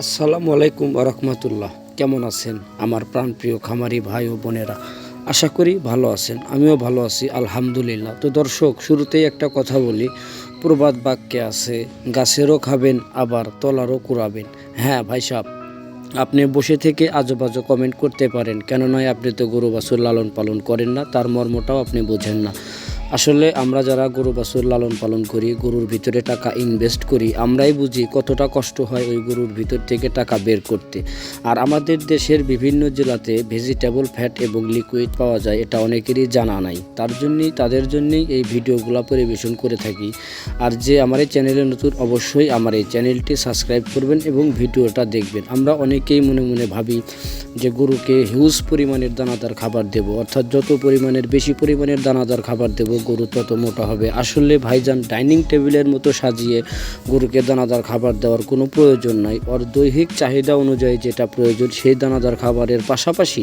আসসালামু আলাইকুম রহমতুল্লাহ। কেমন আছেন আমার প্রাণপ্রিয় খামারি ভাই ও বোনেরা? আশা করি ভালো আছেন, আমিও ভালো আছি, আলহামদুলিল্লাহ। তো দর্শক, শুরুতেই একটা কথা বলি, প্রবাদ বাক্যে আছে, গাছেরও খাবেন, আবার তলারও কুড়াবেন। হ্যাঁ ভাই সাহেব, আপনি বসে থেকে আজোবাজো কমেন্ট করতে পারেন কেন নয় আপনি তো গরু বাছুর লালন পালন করেন না, তার মর্মটাও আপনি বোঝেন না। আসলে আমরা যারা গরু বাছুর লালন পালন করি, গরুর ভিতরে টাকা ইনভেস্ট করি, আমরাই বুঝি কতটা কষ্ট হয় ওই গরুর ভিতর থেকে টাকা বের করতে। আর আমাদের দেশের বিভিন্ন জেলাতে ভেজিটেবল ফ্যাট এবং লিকুইড পাওয়া যায়, এটা অনেকেরই জানা নাই। তার জন্যই, তাদের জন্যই এই ভিডিওগুলো পরিবেশন করে থাকি। আর যে আমার এই চ্যানেলে নতুন, অবশ্যই আমার এই চ্যানেলটি সাবস্ক্রাইব করবেন এবং ভিডিওটা দেখবেন। আমরা অনেকেই মনে মনে ভাবি যে গরুকে হিউজ পরিমাণের দানাদার খাবার দেব, অর্থাৎ যত পরিমাণের, বেশি পরিমাণের দানাদার খাবার দেব গরু তত মোটা হবে। আসলে ভাইজান ডাইনিং টেবিলের মতো সাজিয়ে গরুকে দানাদার খাবার দেওয়ার কোনো প্রয়োজন নাই। ওর দৈহিক চাহিদা অনুযায়ী যেটা প্রয়োজন, সেই দানাদার খাবারের পাশাপাশি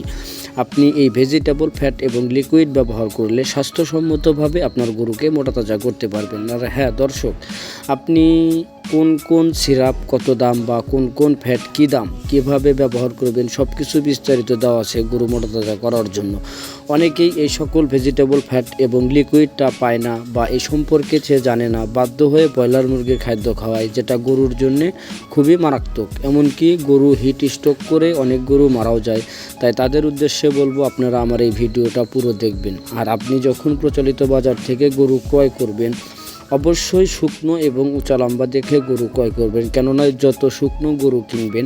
আপনি এই ভেজিটেবল ফ্যাট এবং লিকুইড ব্যবহার করলে স্বাস্থ্যসম্মতভাবে আপনার গরুকে মোটা তাজা করতে পারবেন। আর হ্যাঁ দর্শক, আপনি কোন কোন সিরাপ কত দাম বা কোন কোন ফ্যাট কী দাম, কীভাবে ব্যবহার করবেন সব কিছু বিস্তারিত দেওয়া আছে গরু মোটা তাজা করার জন্য। অনেকেই এই সকল ভেজিটেবল ফ্যাট এবং লিকুইডটা পায় না বা এই সম্পর্কে সে জানে না, বাধ্য হয়ে ব্রয়লার মুরগির খাদ্য খাওয়ায়, যেটা গরুর জন্যে খুবই মারাত্মক। এমনকি গরু হিট স্ট্রোক করে অনেক গরু মারাও যায়। তাই তাদের উদ্দেশ্যে বলব, আপনারা আমার এই ভিডিওটা পুরো দেখবেন। আর আপনি যখন প্রচলিত বাজার থেকে গরু ক্রয় করবেন অবশ্যই শুকনো এবং উঁচা লম্বা দেখে গরু ক্রয় করবেন। কেননা যত শুকনো গরু কিনবেন,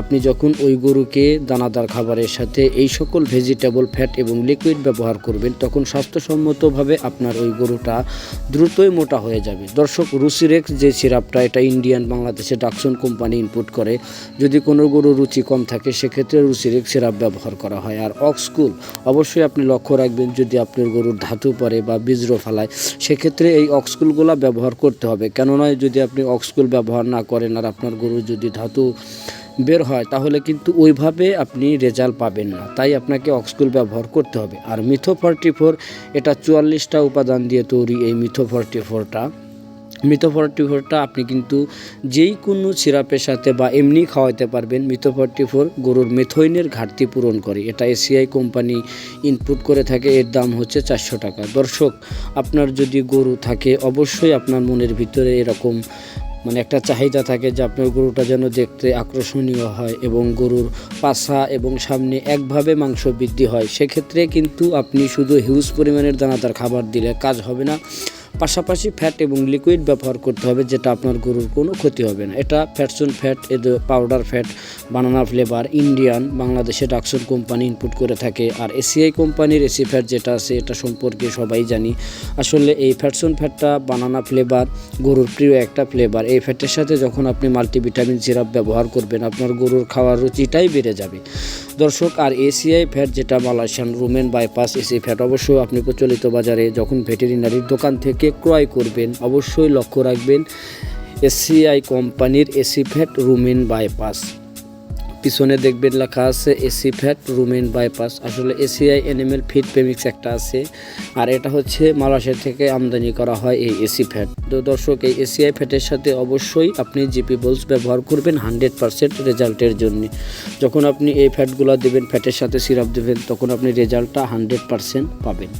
আপনি যখন ওই গরুকে দানাদার খাবারের সাথে এই সকল ভেজিটেবল ফ্যাট এবং লিকুইড ব্যবহার করবেন, তখন স্বাস্থ্যসম্মতভাবে আপনার ওই গরুটা দ্রুতই মোটা হয়ে যাবে। দর্শক রুচিরেক্স যে সিরাপটা এটা ইন্ডিয়ান বাংলাদেশে ডাকসন কোম্পানি ইনপুট করে, যদি কোনো গরু রুচি কম থাকে, সেক্ষেত্রে রুচিরেক্স সিরাপ ব্যবহার করা হয়। আর অক্সকুল অবশ্যই আপনি লক্ষ্য রাখবেন, যদি আপনার গরুর ধাতু পড়ে বা বীজ্র ফালায়, সেক্ষেত্রে এই অক্সকুলগুলো ব্যবহার করতে হবে। কেননা যদি আপনি অক্সগুল ব্যবহার না করেন আর আপনার গরু যদি ধাতু বের হয়, তাহলে কিন্তু ওইভাবে আপনি রেজাল্ট পাবেন না। তাই আপনাকে অক্সকুল ব্যবহার করতে হবে। আর মিথো ফর্টি ফোর, এটা চুয়াল্লিশটা উপাদান দিয়ে তৈরি এই মিথো ফর্টি ফোরটা। মিথো ফর্টি আপনি কিন্তু যেই কোনো সিরাপের সাথে বা এমনি খাওয়াতে পারবেন। মিথো ফর্টি ফোর গরুর মেথইনের ঘাটতি পূরণ করে। এটা এসিআই কোম্পানি ইনপুট করে থাকে। এর দাম হচ্ছে চারশো টাকা। দর্শক, আপনার যদি গরু থাকে, অবশ্যই আপনার মনের ভিতরে এরকম মানে একটা চাহিদা থাকে যে আপনার গরুটা যেন দেখতে আকর্ষণীয় হয় এবং গরুর পাছা এবং সামনে একভাবে মাংস বৃদ্ধি হয়। সেক্ষেত্রে কিন্তু আপনি শুধু হিউজ পরিমাণের দানাদার খাবার দিলে কাজ হবে না। পাশাপাশি ফ্যাট এবং লিকুইড ব্যবহার করতে হবে, যেটা আপনার গরুর কোনো ক্ষতি হবে না। এটা ফ্যাটসুন ফ্যাট এদের powder fat banana flavour Indian বাংলাদেশে ডাকসুন কোম্পানি ইনপুট করে থাকে। আর এসিআই কোম্পানির এসি ফ্যাট যেটা আছে, এটা সম্পর্কে সবাই জানি। আসলে এই ফ্যাটসুন ফ্যাটটা বানানা ফ্লেভার গরুর প্রিয় একটা ফ্লেভার এই ফ্যাটের সাথে যখন আপনি মাল্টিভিটামিন সিরাপ ব্যবহার করবেন, আপনার গরুর খাওয়ার রুচিটাই বেড়ে যাবে। দর্শক, আর এসিআই ফ্যাট যেটা Malaysian rumen bypass AC fat অবশ্যই আপনি প্রচলিত বাজারে যখন ভেটেরিনারির দোকান থেকে ক্রয় করবেন, অবশ্যই লক্ষ্য রাখবেন এসিআই কোম্পানির এসি ফ্যাট রুমেন বাইপাস। পিছনে দেখবেন লেখা আছে এসি ফ্যাট রুমেন বাইপাস। আসলে এসিআই অ্যানিমেল ফিড পেমিক্স একটা আছে। আর এটা হচ্ছে মালয়েশিয়া থেকে আমদানি করা হয় এই এসি ফ্যাট। তো দর্শক, এই এসিআই ফ্যাটের সাথে অবশ্যই আপনি জিপি বোলস ব্যবহার করবেন হান্ড্রেড পারসেন্ট রেজাল্টের জন্য। যখন আপনি এই ফ্যাটগুলো দেবেন, ফ্যাটের সাথে সিরাপ দেবেন, তখন আপনি রেজাল্টটা হান্ড্রেড পারসেন্ট পাবেন।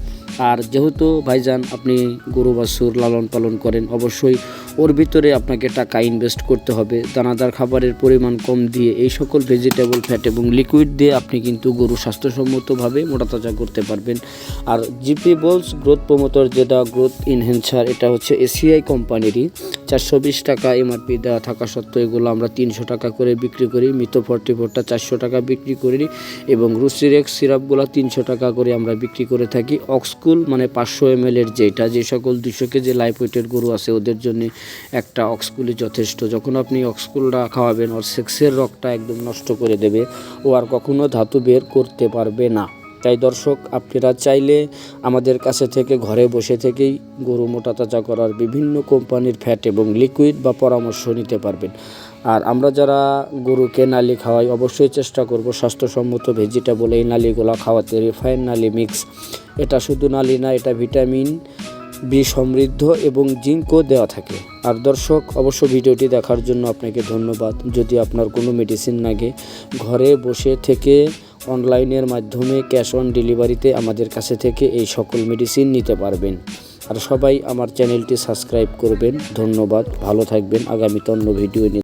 আর যেহেতু ভাইজান আপনি গরু বাছুর লালন পালন করেন, অবশ্যই ওর ভিতরে আপনাকে টাকা ইনভেস্ট করতে হবে। দানাদার খাবারের পরিমাণ কম দিয়ে এই সকল ভেজিটেবল ফ্যাট এবং লিকুইড দিয়ে আপনি কিন্তু গরু স্বাস্থ্যসম্মতভাবে মোটা তাজা করতে পারবেন। আর জিপি বলস গ্রোথ প্রমোটর যেটা গ্রোথ ইনহেন্সার এটা হচ্ছে এসিআই কোম্পানিরই। চারশো বিশ টাকা এমআরপি দেওয়া থাকা সত্ত্বেও এগুলো আমরা তিনশো টাকা করে বিক্রি করি। মিতো ফর্টি ফোরটা চারশো টাকা বিক্রি করি এবং রুসিরেক্স সিরাপগুলো তিনশো টাকা করে আমরা বিক্রি করে থাকি। অক্সকুল মানে পাঁচশো এম এর যেটা যে সকল দুশো কেজি লাইফ ওয়েটের গরু আছে ওদের জন্য একটা অক্সকুলই যথেষ্ট। যখন আপনি অক্সকুলটা খাওয়াবেন, ওর সেক্সের রকটা একদম নষ্ট করে দেবে। ও আর কখনো ধাতু বের করতে পারবে না। তাই দর্শক, আপনারা চাইলে আমাদের কাছে থেকে, ঘরে বসে থেকেই গরু মোটা তাজা করার বিভিন্ন কোম্পানির ফ্যাট এবং লিকুইড বা পরামর্শ নিতে পারবেন। আর আমরা যারা গরুকে নালি খাওয়াই, অবশ্যই চেষ্টা করব স্বাস্থ্যসম্মত ভেজিটেবল এই নালিগুলো খাওয়াতে রিফাইন নালি মিক্স এটা শুধু নালি না, এটা ভিটামিন বি সমৃদ্ধ এবং জিঙ্কও দেওয়া থাকে। আর দর্শক, অবশ্য ভিডিওটি দেখার জন্য আপনাকে ধন্যবাদ। যদি আপনার কোনো মেডিসিন লাগে, ঘরে বসে থেকে অনলাইনের মাধ্যমে ক্যাশ অন ডেলিভারিতে আমাদের কাছে থেকে এই সকল মেডিসিন নিতে পারবেন। আর সবাই আমার চ্যানেলটি সাবস্ক্রাইব করবেন। ধন্যবাদ। ভালো থাকবেন। আগামীতে অন্য ভিডিও